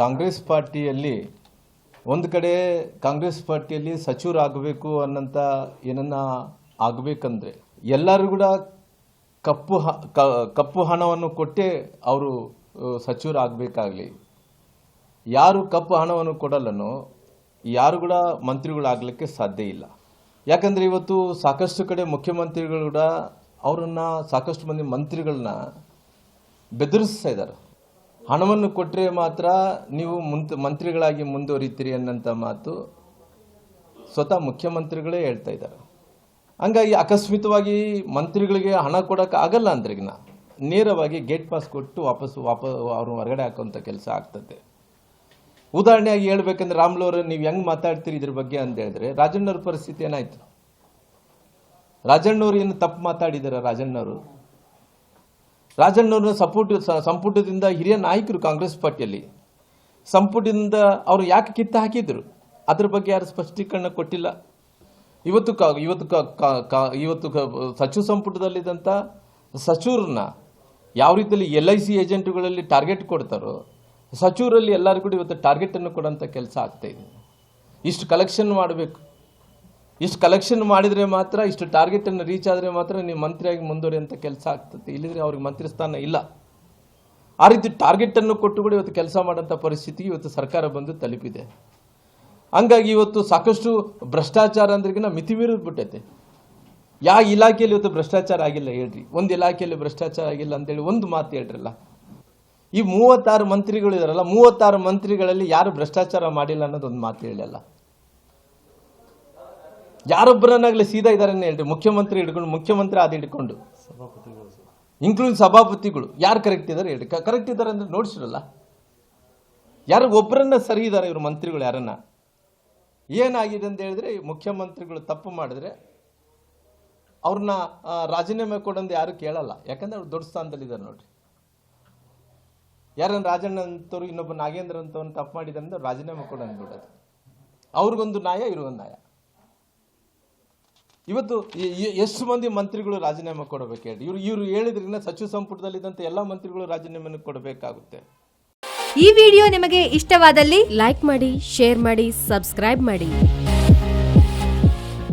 ಕಾಂಗ್ರೆಸ್ ಪಾರ್ಟಿಯಲ್ಲಿ ಒಂದು ಕಡೆ ಕಾಂಗ್ರೆಸ್ ಪಾರ್ಟಿಯಲ್ಲಿ ಸಚಿವರಾಗಬೇಕು ಅನ್ನೋಂಥ ಏನನ್ನ ಆಗಬೇಕಂದ್ರೆ ಎಲ್ಲರೂ ಕೂಡ ಕಪ್ಪು ಹ ಕಪ್ಪು ಹಣವನ್ನು ಕೊಟ್ಟೇ ಅವರು ಸಚಿವರಾಗಬೇಕಾಗಲಿ. ಯಾರು ಕಪ್ಪು ಹಣವನ್ನು ಕೊಡಲ್ಲನೋ ಯಾರು ಕೂಡ ಮಂತ್ರಿಗಳಾಗಲಿಕ್ಕೆ ಸಾಧ್ಯ ಇಲ್ಲ. ಯಾಕಂದರೆ ಇವತ್ತು ಸಾಕಷ್ಟು ಕಡೆ ಮುಖ್ಯಮಂತ್ರಿಗಳು ಕೂಡ ಅವರನ್ನು ಸಾಕಷ್ಟು ಮಂದಿ ಮಂತ್ರಿಗಳನ್ನ ಬೆದರಿಸ್ತಾ ಇದ್ದಾರೆ. ಹಣವನ್ನು ಕೊಟ್ಟರೆ ಮಾತ್ರ ನೀವು ಮುಂತ ಮಂತ್ರಿಗಳಾಗಿ ಮುಂದುವರಿತೀರಿ ಅನ್ನೋಂಥ ಮಾತು ಸ್ವತಃ ಮುಖ್ಯಮಂತ್ರಿಗಳೇ ಹೇಳ್ತಾ ಇದ್ದಾರೆ. ಹಂಗಾಗಿ ಅಕಸ್ಮಿತವಾಗಿ ಮಂತ್ರಿಗಳಿಗೆ ಹಣ ಕೊಡೋಕೆ ಆಗಲ್ಲ ಅಂದ್ರೆ ಈಗ ನೇರವಾಗಿ ಗೇಟ್ ಪಾಸ್ ಕೊಟ್ಟು ವಾಪಸ್ಸು ವಾಪಸ್ ಅವ್ರನ್ನ ಹೊರಗಡೆ ಹಾಕೋಂಥ ಕೆಲಸ ಆಗ್ತದೆ. ಉದಾಹರಣೆಯಾಗಿ ಹೇಳ್ಬೇಕಂದ್ರೆ ರಾಮ್ಲೋರ್ ನೀವು ಹೆಂಗ್ ಮಾತಾಡ್ತೀರಿ ಇದ್ರ ಬಗ್ಗೆ ಅಂತ ಹೇಳಿದ್ರೆ ರಾಜಣ್ಣವ್ರ ಪರಿಸ್ಥಿತಿ ಏನಾಯ್ತು? ರಾಜಣ್ಣವ್ರು ಏನು ತಪ್ಪು ಮಾತಾಡಿದಾರ ರಾಜಣ್ಣವರು? ರಾಜಣ್ಣವ್ರನ್ನ ಸಪೋರ್ಟ್ ಸಂಪುಟದಿಂದ ಹಿರಿಯ ನಾಯಕರು ಕಾಂಗ್ರೆಸ್ ಪಾರ್ಟಿಯಲ್ಲಿ. ಸಂಪುಟದಿಂದ ಅವರು ಯಾಕೆ ಕಿತ್ತ ಹಾಕಿದ್ರು? ಅದ್ರ ಬಗ್ಗೆ ಯಾರು ಸ್ಪಷ್ಟೀಕರಣ ಕೊಟ್ಟಿಲ್ಲ. ಇವತ್ತು ಕ ಇವತ್ತು ಕ ಇವತ್ತು ಸಚಿವ ಸಂಪುಟದಲ್ಲಿದ್ದಂಥ ಸಚಿವರನ್ನ ಯಾವ ರೀತಿಯಲ್ಲಿ ಎಲ್ ಐ ಸಿ ಏಜೆಂಟ್ಗಳಲ್ಲಿ ಟಾರ್ಗೆಟ್ ಕೊಡ್ತಾರೋ, ಸಚಿವರಲ್ಲಿ ಎಲ್ಲರೂ ಕೂಡ ಇವತ್ತು ಟಾರ್ಗೆಟನ್ನು ಕೊಡೋಂಥ ಕೆಲಸ ಆಗ್ತಾಯಿದೆ ಇಷ್ಟು ಕಲೆಕ್ಷನ್ ಮಾಡಬೇಕು. ಇಷ್ಟು ಕಲೆಕ್ಷನ್ ಮಾಡಿದರೆ ಮಾತ್ರ, ಇಷ್ಟು ಟಾರ್ಗೆಟನ್ನು ರೀಚ್ ಆದರೆ ಮಾತ್ರ ನೀವು ಮಂತ್ರಿಯಾಗಿ ಮುಂದುವರಿಯುವಂಥ ಕೆಲಸ ಆಗ್ತದೆ. ಇಲ್ಲದ್ರೆ ಅವ್ರಿಗೆ ಮಂತ್ರಿ ಸ್ಥಾನ ಇಲ್ಲ. ಆ ರೀತಿ ಟಾರ್ಗೆಟನ್ನು ಕೊಟ್ಟು ಕೂಡ ಇವತ್ತು ಕೆಲಸ ಮಾಡೋಂಥ ಪರಿಸ್ಥಿತಿಗೆ ಇವತ್ತು ಸರ್ಕಾರ ಬಂದು ತಲುಪಿದೆ. ಹಂಗಾಗಿ ಇವತ್ತು ಸಾಕಷ್ಟು ಭ್ರಷ್ಟಾಚಾರ ಅಂದ್ರಿಗಿನ ಮಿತಿ ಬಿಟ್ಟೈತೆ. ಯಾವ ಇಲಾಖೆಯಲ್ಲಿ ಇವತ್ತು ಭ್ರಷ್ಟಾಚಾರ ಆಗಿಲ್ಲ ಹೇಳ್ರಿ. ಒಂದು ಇಲಾಖೆಯಲ್ಲಿ ಭ್ರಷ್ಟಾಚಾರ ಆಗಿಲ್ಲ ಅಂತೇಳಿ ಒಂದು ಮಾತು ಹೇಳ್ರಲ್ಲ. ಈ ಮೂವತ್ತಾರು ಮಂತ್ರಿಗಳು ಇದಾರಲ್ಲ, ಮೂವತ್ತಾರು ಮಂತ್ರಿಗಳಲ್ಲಿ ಯಾರು ಭ್ರಷ್ಟಾಚಾರ ಮಾಡಿಲ್ಲ ಅನ್ನೋದು ಒಂದು ಮಾತು ಹೇಳಲ್ಲ. ಯಾರೊಬ್ಬರನ್ನಾಗಲಿ ಸೀದಾ ಇದಾರನ್ನ ಹೇಳ್ರಿ. ಮುಖ್ಯಮಂತ್ರಿ ಹಿಡ್ಕೊಂಡು, ಮುಖ್ಯಮಂತ್ರಿ ಆದ ಹಿಡ್ಕೊಂಡು. ಇನ್ಕ್ಲೂಡಿಂಗ್ ಸಭಾಪತಿಗಳು, ಯಾರು ಕರೆಕ್ಟ್ ಇದ್ದಾರೆ ಹೇಳಿ ಕರೆಕ್ಟ್ ಇದ್ದಾರೆ ಅಂದ್ರೆ ನೋಡಿಸಿರಲ್ಲ. ಯಾರು ಒಬ್ಬರನ್ನ ಸರಿ ಇದ್ದಾರೆ ಇವರು ಮಂತ್ರಿಗಳು ಯಾರನ್ನ? ಏನಾಗಿದೆ ಅಂತ ಹೇಳಿದ್ರೆ, ಮುಖ್ಯಮಂತ್ರಿಗಳು ತಪ್ಪು ಮಾಡಿದ್ರೆ ಅವ್ರನ್ನ ರಾಜೀನಾಮೆ ಕೊಡಂದು ಯಾರು ಕೇಳಲ್ಲ. ಯಾಕಂದ್ರೆ ಅವ್ರು ದೊಡ್ಡ ಸ್ಥಾನದಲ್ಲಿದ್ದಾರೆ ನೋಡ್ರಿ. ಯಾರನ್ನ ರಾಜಣ್ಣ ಅಂತವ್ರು, ಇನ್ನೊಬ್ಬ ನಾಗೇಂದ್ರ ಅಂತವ್ನು ತಪ್ಪು ಮಾಡಿದ್ರೆ ರಾಜೀನಾಮೆ ಕೊಡಂದು ಬಿಡೋದು. ಅವ್ರಿಗೊಂದು ನ್ಯಾಯ, ಇವ್ರಿಗೊಂದು ನ್ಯಾಯ. ಇವತ್ತು ಎಷ್ಟು ಮಂದಿ ಮಂತ್ರಿಗಳು ರಾಜೀನಾಮೆ ಕೊಡಬೇಕು ಹೇಳಿ? ಇವರು ಇವರು ಹೇಳಿದ್ರಿಂದ ಸಚಿವ ಸಂಪುಟದಲ್ಲಿದ್ದಂಥ ಎಲ್ಲ ಮಂತ್ರಿಗಳು ರಾಜೀನಾಮೆಯನ್ನು ಕೊಡಬೇಕಾಗುತ್ತೆ. ಈ ವಿಡಿಯೋ ನಿಮಗೆ ಇಷ್ಟವಾದಲ್ಲಿ ಲೈಕ್ ಮಾಡಿ, ಶೇರ್ ಮಾಡಿ, ಸಬ್ಸ್ಕ್ರೈಬ್ ಮಾಡಿ.